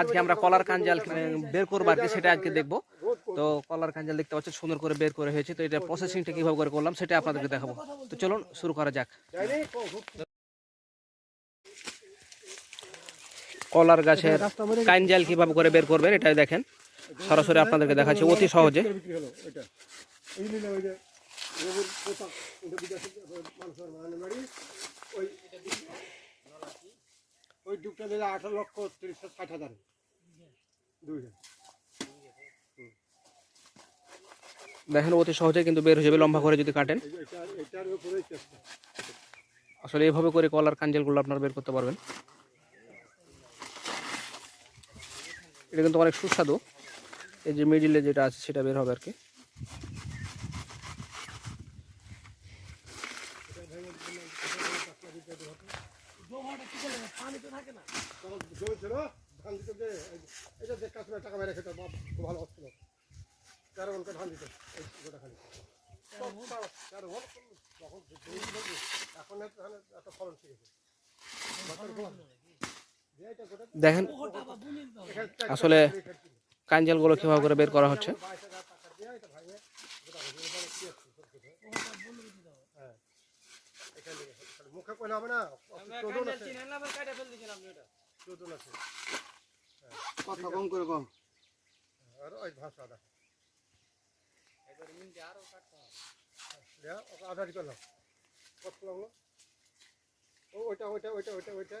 আজকে আমরা কলার কাঞ্জাল বের করব আর কি সেটা আজকে দেখব। তো কলার কাঞ্জাল দেখতে পাচ্ছেন, সুন্দর করে বের করে হয়েছে। তো এটা প্রসেসিংটা কীভাবে করে করলাম, সেটা আপনাদেরকে দেখাবো। তো চলুন, শুরু করা যাক। কলার গাছের কাঞ্জাল কীভাবে করে বের করবেন, এটাই দেখেন। সরাসরি আপনাদেরকে দেখাচ্ছি, অতি সহজে। ওই ডুবটা দিলে আঠারো লক্ষ তিরিশ ষাট হাজার। দেখেন অতি সহজে কিন্তু বের হয়ে যাবে লম্বা করে যদি কাটেন। আসলে এইভাবে করে কলার কাঞ্জালগুলো আপনারা বের করতে পারবেন। এটা কিন্তু অনেক সুস্বাদু। এই যে মিডিলে যেটা আছে সেটা বের হবে আর কি। তখন জমি ছিল ধান দিতে যে এটা কাশ্মীর টাকা মেরে খেতে ভালো হচ্ছিল। তেরো মনকে ধান দিত এই গোটা খালি তেরো মন? তখন যে, এখন ফলন শিখেছে। দেখেন আসলে কাঞ্জালগুলো কীভাবে করে বের করা হচ্ছে? মুখে কইলে হবে না? চোদন আছে। চোদন আছে। কথা কম করে কম। আর ওই ভাষা করলাম। কত লাগল? ও ওইটা ওইটা ওইটা ওইটা ওইটা।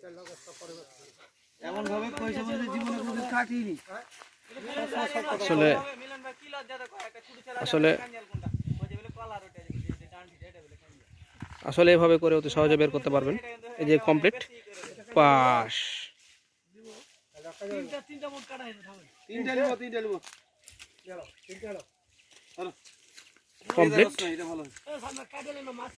চার লাখ পরে এমন ভাবে কইছে বলে জীবনে কাটিনি। আসলে আসলে আসলে এভাবে করে অতি সহজে বের করতে পারবেন এই যে কমপ্লিট পাশ কমপ্লিট